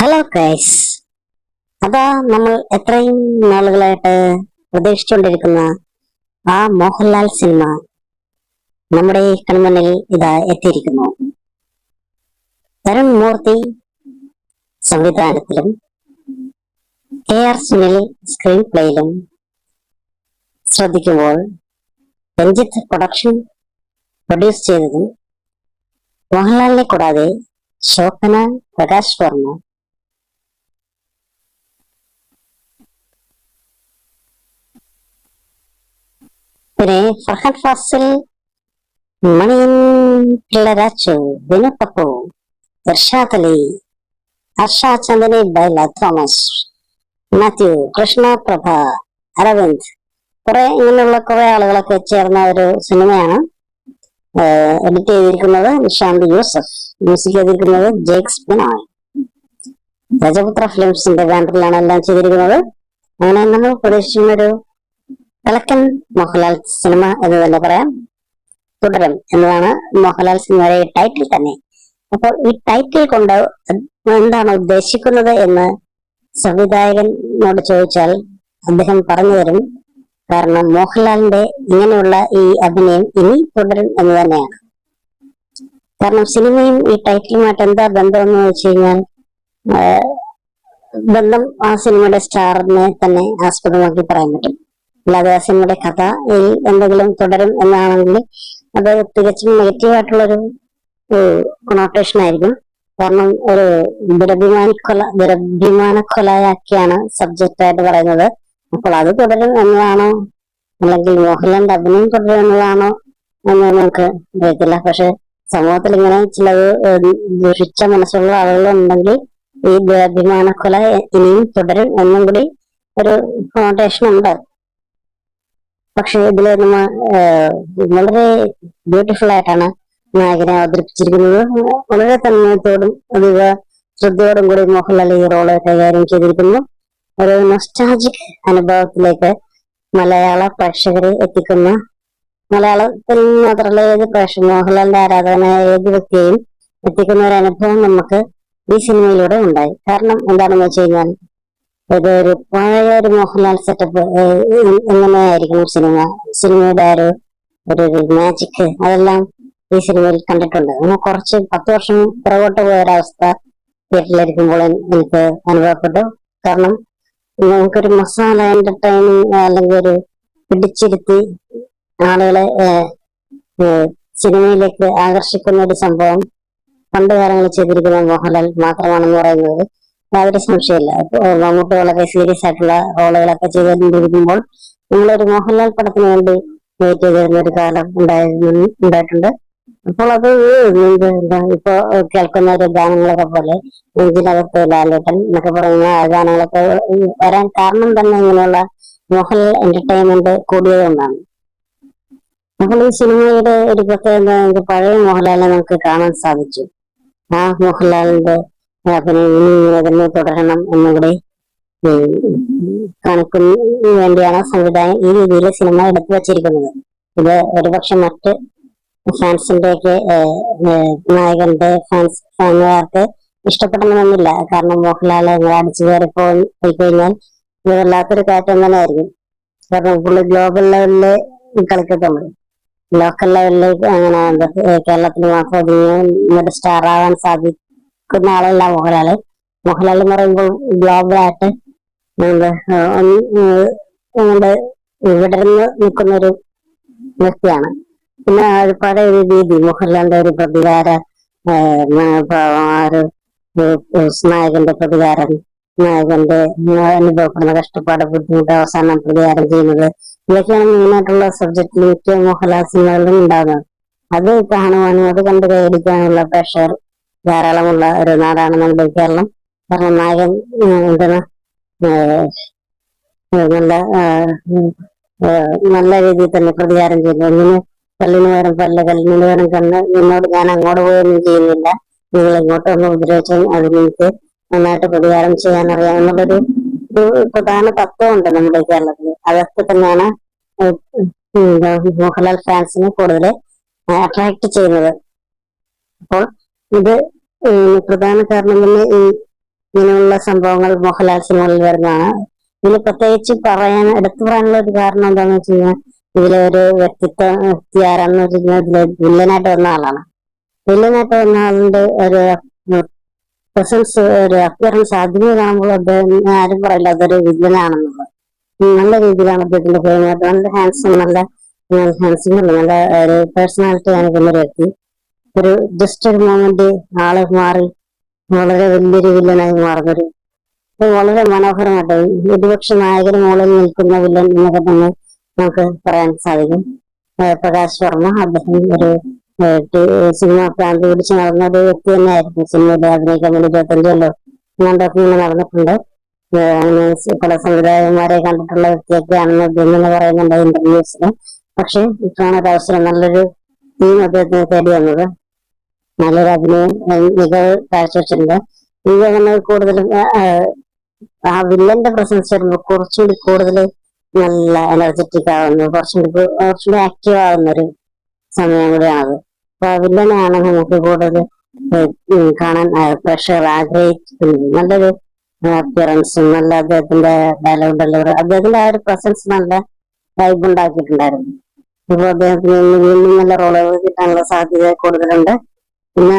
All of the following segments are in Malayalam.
ഹലോ ക്രൈസ് അതാ നമ്മൾ എത്രയും നാളുകളായിട്ട് പ്രതീക്ഷിച്ചുകൊണ്ടിരിക്കുന്ന ആ മോഹൻലാൽ സിനിമ നമ്മുടെ കൺമുന്നിൽ ഇതാ എത്തിയിരിക്കുന്നു. തരുൺ മൂർത്തി സംവിധാനത്തിലും കെ ആർ സുനിൽ സ്ക്രീൻ പ്ലേയിലും ശ്രദ്ധിക്കുമ്പോൾ രഞ്ജിത്ത് പ്രൊഡക്ഷൻ പ്രൊഡ്യൂസ് ചെയ്തതും മോഹൻലാലിനെ കൂടാതെ ശോഭന പ്രകാശ് വർമ്മ പിന്നെ ഫർഹദ് ഫാസിൽ മണിയൻ രാജു വിനു പപ്പു ഇർഷാദ് അലി ഹർഷ ചന്ദനി ബൈല തോമസ് മാത്യു കൃഷ്ണ പ്രഭ അരവിന്ദ് കുറെ ഇങ്ങനെയുള്ള കുറെ ആളുകളൊക്കെ ചേർന്ന ഒരു സിനിമയാണ് എഡിറ്റ് ചെയ്തിരിക്കുന്നത് നിഷാന്ത് യൂസഫ് മ്യൂസിക് ചെയ്തിരിക്കുന്നത് ജേക്സ് ബിനോയ്. രജപുത്ര ഫിലിംസിന്റെ ബാനറിലാണ് എല്ലാം ചെയ്തിരിക്കുന്നത്. അങ്ങനെ നമ്മൾ പ്രതീക്ഷിക്കുന്ന ഒരു തിളക്കൻ മോഹൻലാൽ സിനിമ എന്ന് തന്നെ പറയാം. തുടരും എന്നതാണ് മോഹൻലാൽ സിനിമയുടെ ടൈറ്റിൽ തന്നെ. അപ്പോൾ ഈ ടൈറ്റിൽ കൊണ്ട് എന്താണ് ഉദ്ദേശിക്കുന്നത് എന്ന് സംവിധായകനോട് ചോദിച്ചാൽ അദ്ദേഹം പറഞ്ഞു തരും. കാരണം മോഹൻലാലിന്റെ ഇങ്ങനെയുള്ള ഈ അഭിനയം ഇനി തുടരും എന്ന് തന്നെയാണ്. കാരണം സിനിമയും ഈ ടൈറ്റിലുമായിട്ട് എന്താ ബന്ധം എന്ന് വെച്ച് കഴിഞ്ഞാൽ ബന്ധം ആ സിനിമയുടെ സ്റ്റാറിനെ തന്നെ ആസ്പദമാക്കി പറയാൻ പറ്റും. അല്ലാതെ കഥ ഈ എന്തെങ്കിലും തുടരും എന്നാണെങ്കിൽ അത് തികച്ചും നെഗറ്റീവ് ആയിട്ടുള്ളൊരു കൊണോട്ടേഷൻ ആയിരിക്കും. കാരണം ഒരു ദുരഭിമാനിക്കൊല കൊലയാക്കിയാണ് സബ്ജക്റ്റ് ആയിട്ട് പറയുന്നത്. അപ്പോൾ അത് തുടരും എന്നതാണോ? അല്ലെങ്കിൽ മോഹൻലാലിന്റെ അഭിനയം തുടരും എന്നതാണോ? എന്ന് നമുക്ക് അറിയത്തില്ല. പക്ഷെ സമൂഹത്തിൽ ഇങ്ങനെ ചിലത് ദുഷിച്ച മനസ്സുള്ള ആളുകളുണ്ടെങ്കിൽ ഈ ദുരഭിമാനക്കൊല ഇനിയും തുടരും എന്നും കൂടി ഒരു കൊണോട്ടേഷൻ ഉണ്ട്. പക്ഷെ ഇതിൽ നമ്മ വളരെ ബ്യൂട്ടിഫുൾ ആയിട്ടാണ് നായകനെ അവതരിപ്പിച്ചിരിക്കുന്നത്. വളരെ തന്മയത്തോടും അധിക ശ്രദ്ധയോടും കൂടി മോഹൻലാൽ ഈ റോൾ കൈകാര്യം ചെയ്തിരിക്കുന്നു. ഒരു നൊസ്റ്റാജിക് അനുഭവത്തിലേക്ക് മലയാള പ്രേക്ഷകരെ എത്തിക്കുന്ന. മലയാളത്തിൽ മാത്രമല്ല ഏത് പ്രേക്ഷക മോഹൻലാലിന്റെ ആരാധകനായ ഏത് വ്യക്തിയെയും എത്തിക്കുന്ന ഒരു അനുഭവം നമുക്ക് ഈ സിനിമയിലൂടെ ഉണ്ടായി. കാരണം എന്താണെന്ന് വെച്ച് കഴിഞ്ഞാൽ ഇതൊരു പഴയ ഒരു മോഹൻലാൽ സെറ്റപ്പ് എങ്ങനെയായിരിക്കണം സിനിമ? സിനിമയുടെ ഒരു ഒരു മാജിക് അതെല്ലാം ഈ സിനിമയിൽ കണ്ടിട്ടുണ്ട്. അങ്ങനെ കുറച്ച് പത്ത് വർഷം പുറകോട്ട് പോയ ഒരവസ്ഥ തിയേറ്ററിലിരിക്കുമ്പോൾ എനിക്ക് അനുഭവപ്പെട്ടു. കാരണം നമുക്കൊരു മസാല എന്റർടൈനിങ് അല്ലെങ്കിൽ ഒരു പിടിച്ചിരുത്തി ആളുകളെ സിനിമയിലേക്ക് ആകർഷിക്കുന്ന ഒരു സംഭവം പണ്ട് കാലങ്ങളിൽ ചെയ്തിരിക്കുന്ന മോഹൻലാൽ മാത്രമാണെന്ന് പറയുന്നത്. യാതൊരു സംശയമില്ല. മമ്മൂട്ടി വളരെ സീരിയസ് ആയിട്ടുള്ള റോളുകളൊക്കെ ചെയ്തുകൊണ്ടിരിക്കുമ്പോൾ നിങ്ങളൊരു മോഹൻലാൽ പടത്തിന് വേണ്ടി വെയിറ്റ് ചെയ്തിരുന്ന ഒരു കാലം ഉണ്ടായിരുന്നു ഉണ്ടായിട്ടുണ്ട്. അപ്പോൾ അത് ഇപ്പൊ കേൾക്കുന്ന ഒരു ഗാനങ്ങളൊക്കെ പോലെ നെഞ്ചിനകത്ത് ലാലേട്ടൻ എന്നൊക്കെ പറയുന്ന ഗാനങ്ങളൊക്കെ വരാൻ കാരണം തന്നെ ഇങ്ങനെയുള്ള മോഹൻലാൽ എന്റർടൈൻമെന്റ് കൂടിയതുകൊണ്ടാണ് അപ്പോൾ ഈ സിനിമയുടെ ഒരു പ്രത്യേകത പഴയ മോഹൻലാലിനെ നമുക്ക് കാണാൻ സാധിച്ചു. ആ മോഹൻലാലിന്റെ അഭിനയം ഇനി ഇങ്ങനെ തുടരണം എന്നുകൂടി കാണിക്കുന്ന വേണ്ടിയാണ് സംവിധായകൻ ഈ രീതിയിൽ സിനിമ എടുത്തു വച്ചിരിക്കുന്നത്. ഇത് ഒരുപക്ഷെ മറ്റ് ഫാൻസിന്റെ ഒക്കെ നായകന്റെ ഫാൻസ് ഫാനുകാർക്ക് ഇഷ്ടപ്പെടണമെന്നില്ല. കാരണം മോഹൻലാൽ നിങ്ങൾ അടിച്ചു കയറി പോയി കഴിഞ്ഞാൽ ഇത് വല്ലാത്തൊരു കാറ്റം തന്നെ ആയിരിക്കും കാരണം പുള്ളി ഗ്ലോബൽ ലെവലിൽ കളിക്കത്തുള്ളൂ ലോക്കൽ ലെവലിലേക്ക് അങ്ങനെ കേരളത്തിൽ മാത്രം ഒരു സ്റ്റാർ ആവാൻ സാധിക്കുന്ന ആളല്ല മോഹൻലാൽ മോഹൻലാൽ എന്ന് പറയുമ്പോൾ ഗ്ലോബലായിട്ട് നമ്മുടെ വിടർന്ന് നിൽക്കുന്ന ഒരു വ്യക്തിയാണ്. പിന്നെ ഒരുപാട് ഒരു രീതി മോഹൻലാലിന്റെ ഒരു പ്രതികാര ഒരു നായകന്റെ പ്രതികാരം നായകന്റെ അനുഭവപ്പെടുന്ന കഷ്ടപ്പാട് ബുദ്ധിമുട്ട് അവസാനം പ്രതികാരം ചെയ്യുന്നത് ഇതൊക്കെയാണ് മെയിനായിട്ടുള്ള സബ്ജക്റ്റിൽ മിക്ക മോഹൻലാൽ സിനിമകളിലും ഉണ്ടാകുന്നത് അത് കാണുവാനും അത് കണ്ടു കൈയടിക്കാനുള്ള പ്രഷർ ധാരാളമുള്ള ഒരു നാടാണ് നമ്മുടെ കേരളം. കാരണം നായകൻ എന്താണ്? നല്ല നല്ല രീതിയിൽ തന്നെ പ്രതികാരം ചെയ്തു ഒന്നിന് കല്ലിന് പകരം പല്ല് കല്ലിന് പകരം കണ്ണ്. നിന്നോട് ഞാൻ അങ്ങോട്ട് പോയൊന്നും ചെയ്യുന്നില്ല. നിങ്ങൾ ഇങ്ങോട്ട് ഒന്ന് ഉപദ്രവിച്ചാൽ അതിനെനിക്ക് നന്നായിട്ട് പ്രതികാരം ചെയ്യാൻ അറിയാം ഒരു പ്രധാന തത്വമുണ്ട് നമ്മുടെ കേരളത്തിൽ. അതൊക്കെ തന്നെയാണ് മോഹൻലാൽ ഫാൻസിനെ കൂടുതൽ അട്രാക്ട് ചെയ്യുന്നത്. അപ്പോൾ ഇത് പ്രധാന കാരണം തന്നെ ഈ ഇങ്ങനെയുള്ള സംഭവങ്ങൾ മോഹൻലാൽ സിനിമകളിൽ വരുന്നതാണ്. ഇതിൽ പ്രത്യേകിച്ച് പറയാൻ എടുത്തു പറയാനുള്ള ഒരു കാരണം എന്താണെന്ന് വെച്ച് കഴിഞ്ഞാൽ ഇതിലെ ഒരു വ്യക്തിത്വ വ്യക്തി ആരാന്ന് വെച്ച് കഴിഞ്ഞാൽ ഇതിലെ വില്ലനായിട്ട് വന്ന ആളാണ്. വില്ലനായിട്ട് വന്ന ആളിന്റെ ഒരു പ്രസൻസ് ഒരു അപ്പിയറൻസ് ആദ്യമേ കാണുമ്പോൾ അദ്ദേഹം ആരും പറയില്ല അതൊരു വില്ലനാണെന്നുള്ളത്. നല്ല രീതിയിലാണ് അദ്ദേഹത്തിന്റെ പെരുമാറ്റം നല്ല ഹാൻസം നല്ല ഹാൻസിംഗ് നല്ല ഒരു പേഴ്സണാലിറ്റി ആണ് ഒരു വ്യക്തി. ഒരു ജസ്റ്റ് ഒരു മൊമെന്റ് ആൾ മാറി വളരെ വലിയൊരു വില്ലനായി മാറുന്നൊരു വളരെ മനോഹരമായിട്ട് പ്രതിപക്ഷ നായകന് മുകളിൽ നിൽക്കുന്ന വില്ലൻ എന്നൊക്കെ തന്നെ നമുക്ക് പറയാൻ സാധിക്കും. പ്രകാശ് വർമ്മ അദ്ദേഹം ഒരു സിനിമ പ്രാന്തി പിടിച്ച് നടന്ന ഒരു വ്യക്തി തന്നെയായിരുന്നു. സിനിമയിൽ അഭിനയിക്കാൻ വേണ്ടി ഇരുപത്തഞ്ചല്ലോ അങ്ങനത്തെ ഇങ്ങനെ നടന്നിട്ടുണ്ട്. അങ്ങനെ പല സംവിധായകന്മാരെ കണ്ടിട്ടുള്ള വ്യക്തിയൊക്കെയാണെന്ന് അദ്ദേഹം പറയുന്നുണ്ട് ഇന്റർവ്യൂസിൽ പക്ഷെ ഇപ്പോഴാണ് ഒരു അവസരം നല്ലൊരു ടീം അദ്ദേഹത്തിന് തേടി വന്നത് നല്ലൊരു അഭിനയം മികവ് കാഴ്ചവെച്ചിട്ടുണ്ട്. എനിക്ക് നമ്മൾ കൂടുതലും ആ വില്ലന്റെ പ്രസൻസ് വരുമ്പോൾ കുറച്ചുകൂടി കൂടുതൽ നല്ല എനർജറ്റിക് ആവുന്നു. കുറച്ചുകൂടി കുറച്ചുകൂടി ആക്റ്റീവ് ആവുന്ന ഒരു സമയം കൂടിയാണത്. അപ്പൊ ആ വില്ലനെയാണ് നമുക്ക് കൂടുതൽ കാണാൻ പ്രഷർ ആഗ്രഹിക്കുന്നത് നല്ലൊരു അപ്പിയറൻസും നല്ല അദ്ദേഹത്തിന്റെ ഡയലോഗ് ഡെലിവറി അദ്ദേഹത്തിന്റെ ആ ഒരു പ്രസൻസ് നല്ല വൈബ് ഉണ്ടാക്കിയിട്ടുണ്ടായിരുന്നു. ഇപ്പൊ അദ്ദേഹത്തിന് വീണ്ടും നല്ല റോളുകൾ കിട്ടാനുള്ള സാധ്യത കൂടുതലുണ്ട്. പിന്നെ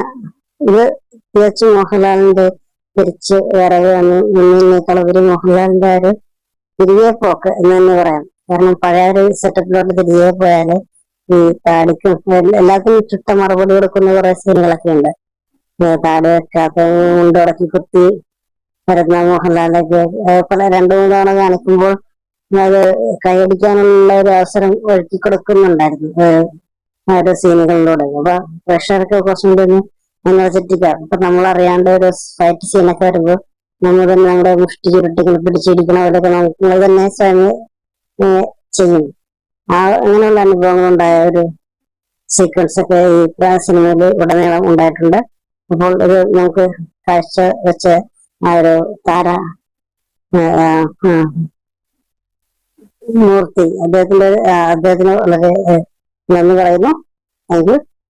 ഇത് തികച്ചും മോഹൻലാലിന്റെ തിരിച്ച് വരവ് മുന്നിലേക്കാൾ ഒരു മോഹൻലാലിന്റെ ഒരു തിരികെ പോക്ക് എന്ന് തന്നെ പറയാം. കാരണം പഴയ ഒരു സെറ്റപ്പിലോട്ട് തിരികെ പോയാൽ ഈ താടിക്കും എല്ല- എല്ലാത്തിനും ചുട്ട മറുപടി കൊടുക്കുന്ന കുറെ സീനുകളൊക്കെ ഉണ്ട്. താടി വെക്കാത്ത മുണ്ടുടക്കി കുത്തി വരുന്ന മോഹൻലാലൊക്കെ പല രണ്ടു മൂന്ന് തവണ കാണിക്കുമ്പോൾ അത് കൈയടിക്കാനുള്ള ഒരു അവസരം ഒരുക്കി കൊടുക്കുന്നുണ്ടായിരുന്നു. ഒരു സീനുകളിലൂടെ. അപ്പൊ പ്രഷറൊക്കെ കുറച്ചും കൂടി ഒന്ന് എനർജറ്റിക് ആണ് ഇപ്പൊ നമ്മൾ അറിയാണ്ട് ഒരു ഫൈറ്റ് സീനൊക്കെ വരുമ്പോൾ നമ്മൾ തന്നെ നമ്മുടെ മുഷ്ടി ചുരുട്ടികൾ പിടിച്ചിരിക്കണം അതൊക്കെ നമ്മൾ തന്നെ സ്വയം ചെയ്യും. ആ അങ്ങനെയുള്ള അനുഭവങ്ങൾ ഉണ്ടായ ഒരു സീക്വൻസ് ഒക്കെ ഈ സിനിമയിൽ ഉടനീളം ഉണ്ടായിട്ടുണ്ട്. അപ്പോൾ ഒരു നമുക്ക് കാഴ്ച വെച്ച് ആ ഒരു താര മൂർത്തി. അദ്ദേഹത്തിന്റെ അദ്ദേഹത്തിന് വളരെ ഏ, നന്ദി പറയുന്നു താങ്ക് യു